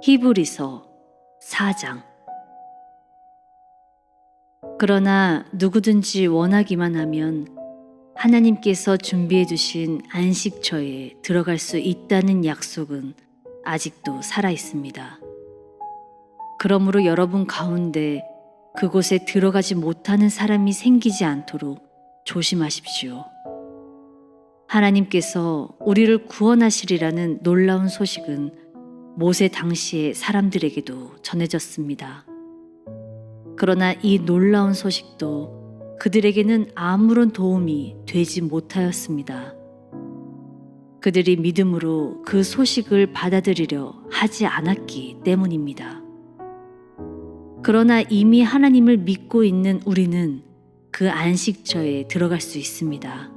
히브리서 4장 그러나 누구든지 원하기만 하면 하나님께서 준비해 두신 안식처에 들어갈 수 있다는 약속은 아직도 살아 있습니다. 그러므로 여러분 가운데 그곳에 들어가지 못하는 사람이 생기지 않도록 조심하십시오. 하나님께서 우리를 구원하시리라는 놀라운 소식은 모세 당시의 사람들에게도 전해졌습니다. 그러나 이 놀라운 소식도 그들에게는 아무런 도움이 되지 못하였습니다. 그들이 믿음으로 그 소식을 받아들이려 하지 않았기 때문입니다. 그러나 이미 하나님을 믿고 있는 우리는 그 안식처에 들어갈 수 있습니다.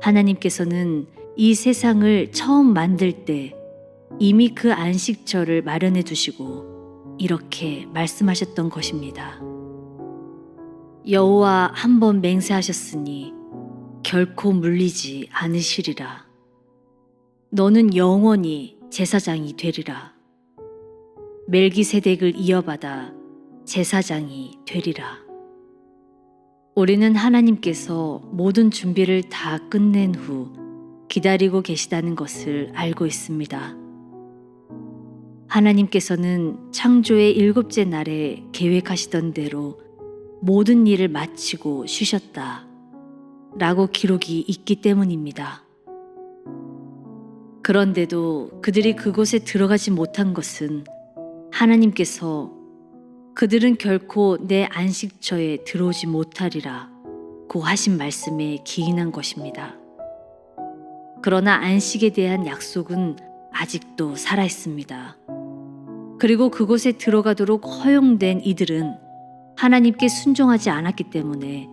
하나님께서는 이 세상을 처음 만들 때 이미 그 안식처를 마련해 두시고 이렇게 말씀하셨던 것입니다. 여호와 한 번 맹세하셨으니 결코 물리지 않으시리라. 너는 영원히 제사장이 되리라. 멜기세덱을 이어받아 제사장이 되리라. 우리는 하나님께서 모든 준비를 다 끝낸 후 기다리고 계시다는 것을 알고 있습니다. 하나님께서는 창조의 일곱째 날에 계획하시던 대로 모든 일을 마치고 쉬셨다. 라고 기록이 있기 때문입니다. 그런데도 그들이 그곳에 들어가지 못한 것은 하나님께서 그들은 결코 내 안식처에 들어오지 못하리라 고 하신 말씀에 기인한 것입니다. 그러나 안식에 대한 약속은 아직도 살아 있습니다. 그리고 그곳에 들어가도록 허용된 이들은 하나님께 순종하지 않았기 때문에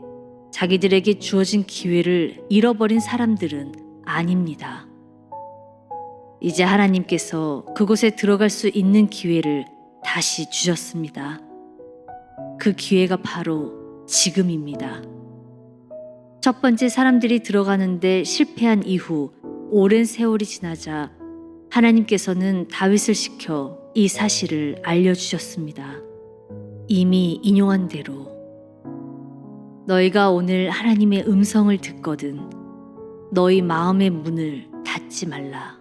자기들에게 주어진 기회를 잃어버린 사람들은 아닙니다. 이제 하나님께서 그곳에 들어갈 수 있는 기회를 다시 주셨습니다. 그 기회가 바로 지금입니다. 첫 번째 사람들이 들어가는데 실패한 이후 오랜 세월이 지나자 하나님께서는 다윗을 시켜 이 사실을 알려주셨습니다. 이미 인용한 대로 너희가 오늘 하나님의 음성을 듣거든 너희 마음의 문을 닫지 말라.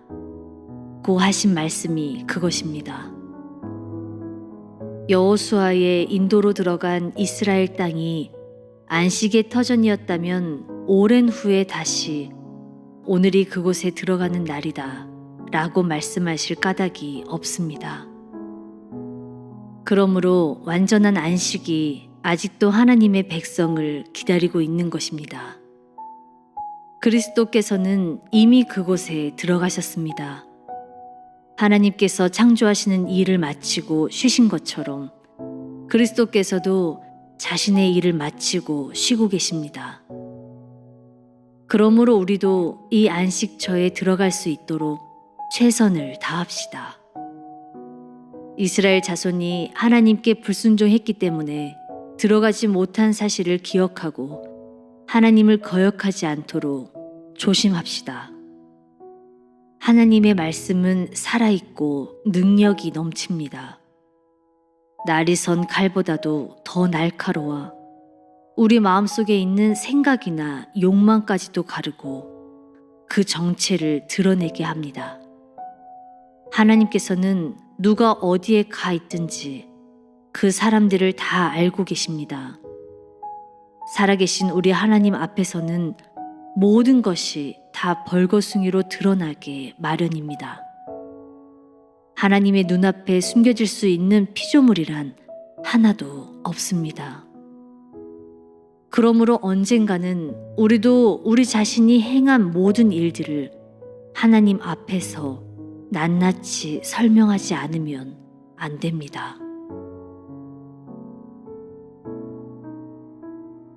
고 하신 말씀이 그것입니다. 여호수아의 인도로 들어간 이스라엘 땅이 안식의 터전이었다면 오랜 후에 다시 오늘이 그곳에 들어가는 날이다 라고 말씀하실 까닭이 없습니다. 그러므로 완전한 안식이 아직도 하나님의 백성을 기다리고 있는 것입니다. 그리스도께서는 이미 그곳에 들어가셨습니다. 하나님께서 창조하시는 일을 마치고 쉬신 것처럼 그리스도께서도 자신의 일을 마치고 쉬고 계십니다. 그러므로 우리도 이 안식처에 들어갈 수 있도록 최선을 다합시다. 이스라엘 자손이 하나님께 불순종했기 때문에 들어가지 못한 사실을 기억하고 하나님을 거역하지 않도록 조심합시다. 하나님의 말씀은 살아있고 능력이 넘칩니다. 날이 선 칼보다도 더 날카로워 우리 마음속에 있는 생각이나 욕망까지도 가르고 그 정체를 드러내게 합니다. 하나님께서는 누가 어디에 가 있든지 그 사람들을 다 알고 계십니다. 살아계신 우리 하나님 앞에서는 모든 것이 다 벌거숭이로 드러나게 마련입니다. 하나님의 눈앞에 숨겨질 수 있는 피조물이란 하나도 없습니다. 그러므로 언젠가는 우리도 우리 자신이 행한 모든 일들을 하나님 앞에서 낱낱이 설명하지 않으면 안 됩니다.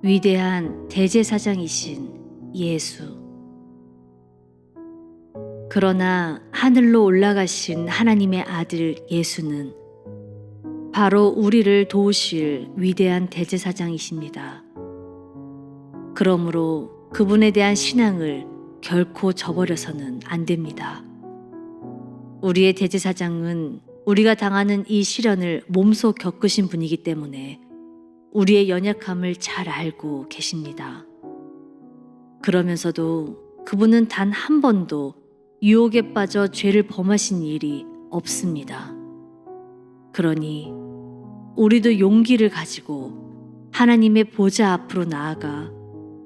위대한 대제사장이신 예수. 그러나 하늘로 올라가신 하나님의 아들 예수는 바로 우리를 도우실 위대한 대제사장이십니다. 그러므로 그분에 대한 신앙을 결코 저버려서는 안 됩니다. 우리의 대제사장은 우리가 당하는 이 시련을 몸소 겪으신 분이기 때문에 우리의 연약함을 잘 알고 계십니다. 그러면서도 그분은 단 한 번도 유혹에 빠져 죄를 범하신 일이 없습니다. 그러니 우리도 용기를 가지고 하나님의 보좌 앞으로 나아가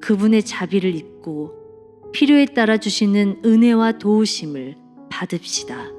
그분의 자비를 입고 필요에 따라 주시는 은혜와 도우심을 받읍시다.